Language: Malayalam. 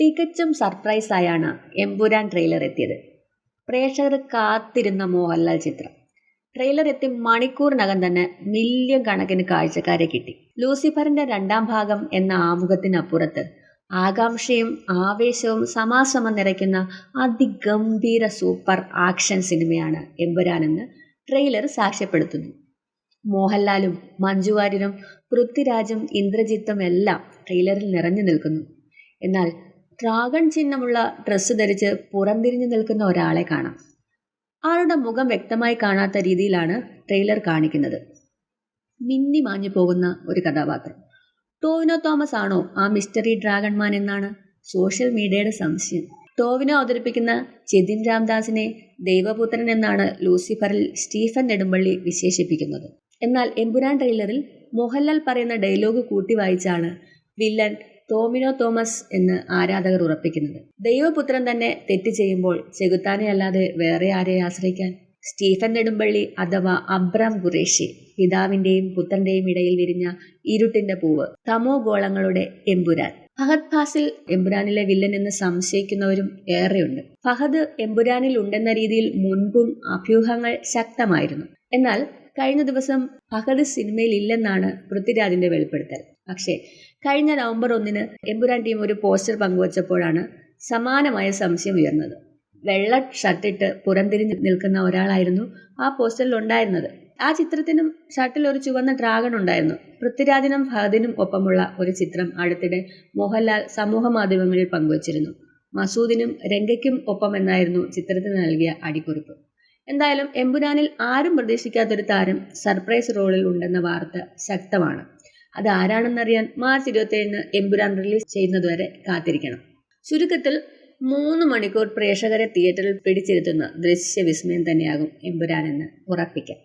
തികച്ചും സർപ്രൈസായാണ് എമ്പുരാൻ ട്രെയിലർ എത്തിയത്. പ്രേക്ഷകർ കാത്തിരുന്ന മോഹൻലാൽ ചിത്രം. ട്രെയിലർ എത്തി മണിക്കൂറിനകം തന്നെ മില്യൺ കണക്കിന് കാഴ്ചക്കാരെ കിട്ടി. ലൂസിഫറിന്റെ രണ്ടാം ഭാഗം എന്ന ആമുഖത്തിനപ്പുറത്ത് ആകാംക്ഷയും ആവേശവും സമാസമം നിറയ്ക്കുന്ന അതിഗംഭീര സൂപ്പർ ആക്ഷൻ സിനിമയാണ് എമ്പുരാനെന്ന് ട്രെയിലർ സാക്ഷ്യപ്പെടുത്തുന്നു. മോഹൻലാലും മഞ്ജു വാര്യരും പൃഥ്വിരാജും ഇന്ദ്രജിത്തും എല്ലാം ട്രെയിലറിൽ നിറഞ്ഞു നിൽക്കുന്നു. എന്നാൽ ഡ്രാഗൺ ചിഹ്നമുള്ള ഡ്രസ്സ് ധരിച്ച് പുറംതിരിഞ്ഞു നിൽക്കുന്ന ഒരാളെ കാണാം. ആളുടെ മുഖം വ്യക്തമായി കാണാത്ത രീതിയിലാണ് ട്രെയിലർ കാണിക്കുന്നത്. മിന്നി മാഞ്ഞു പോകുന്ന ഒരു കഥാപാത്രം. ടോവിനോ തോമസ് ആണോ ആ മിസ്റ്ററി ഡ്രാഗൺമാൻ എന്നാണ് സോഷ്യൽ മീഡിയയുടെ സംശയം. ടോവിനോ അവതരിപ്പിക്കുന്ന ചെതിൻ രാംദാസിനെ ദൈവപുത്രൻ എന്നാണ് ലൂസിഫറിൽ സ്റ്റീഫൻ നെടുമ്പള്ളി വിശേഷിപ്പിക്കുന്നത്. എന്നാൽ എമ്പുരാൻ ട്രെയിലറിൽ മോഹൻലാൽ പറയുന്ന ഡയലോഗ് കൂട്ടി വായിച്ചാണ് വില്ലൻ ടോമിനോ തോമസ് എന്ന് ആരാധകർ ഉറപ്പിക്കുന്നത്. ദൈവപുത്രൻ തന്നെ തെറ്റ് ചെയ്യുമ്പോൾ ചെകുത്താനെ അല്ലാതെ വേറെ ആരെ ആശ്രയിക്കാൻ? സ്റ്റീഫൻ നെടുമ്പള്ളി അഥവാ അബ്രാം ഖുറേഷി പിതാവിന്റെയും പുത്രന്റെയും ഇടയിൽ വിരിഞ്ഞ ഇരുട്ടിന്റെ പൂവ് തമോ ഗോളങ്ങളുടെ എമ്പുരാൻ. ഫഹദ് ഫാസിൽ എമ്പുരാനിലെ വില്ലൻ എന്ന് സംശയിക്കുന്നവരും ഏറെയുണ്ട്. ഫഹദ് എമ്പുരാനിൽ ഉണ്ടെന്ന രീതിയിൽ മുൻപും അഭ്യൂഹങ്ങൾ ശക്തമായിരുന്നു. എന്നാൽ കഴിഞ്ഞ ദിവസം ഫഹദ് സിനിമയിൽ ഇല്ലെന്നാണ് പൃഥ്വിരാജിന്റെ വെളിപ്പെടുത്തൽ. പക്ഷേ കഴിഞ്ഞ നവംബർ ഒന്നിന് എമ്പുരാൻ ടീം ഒരു പോസ്റ്റർ പങ്കുവച്ചപ്പോഴാണ് സമാനമായ സംശയം ഉയർന്നത്. വെള്ള ഷർട്ടിട്ട് പുറംതിരിഞ്ഞ് നിൽക്കുന്ന ഒരാളായിരുന്നു ആ പോസ്റ്ററിൽ ഉണ്ടായിരുന്നത്. ആ ചിത്രത്തിനും ഷർട്ടിൽ ഒരു ചുവന്ന ഡ്രാഗൺ ഉണ്ടായിരുന്നു. പൃഥ്വിരാജിനും ഭഗതിനും ഒപ്പമുള്ള ഒരു ചിത്രം അടുത്തിടെ മോഹൻലാൽ സമൂഹ മാധ്യമങ്ങളിൽ പങ്കുവച്ചിരുന്നു. മസൂദിനും രംഗയ്ക്കും ഒപ്പം എന്നായിരുന്നു ചിത്രത്തിന് നൽകിയ അടിക്കുറിപ്പ്. എന്തായാലും എമ്പുരാനിൽ ആരും പ്രതീക്ഷിക്കാത്തൊരു താരം സർപ്രൈസ് റോളിൽ ഉണ്ടെന്ന വാർത്ത ശക്തമാണ്. അത് ആരാണെന്നറിയാൻ മാർച്ച് ഇരുപത്തിയേഴിന് എമ്പുരാൻ റിലീസ് ചെയ്യുന്നതുവരെ കാത്തിരിക്കണം. ചുരുക്കത്തിൽ മൂന്ന് മണിക്കൂർ പ്രേക്ഷകരെ തിയേറ്ററിൽ പിടിച്ചിരുത്തുന്ന ദൃശ്യവിസ്മയം തന്നെയാകും എമ്പുരാനെന്ന് ഉറപ്പിക്കാം.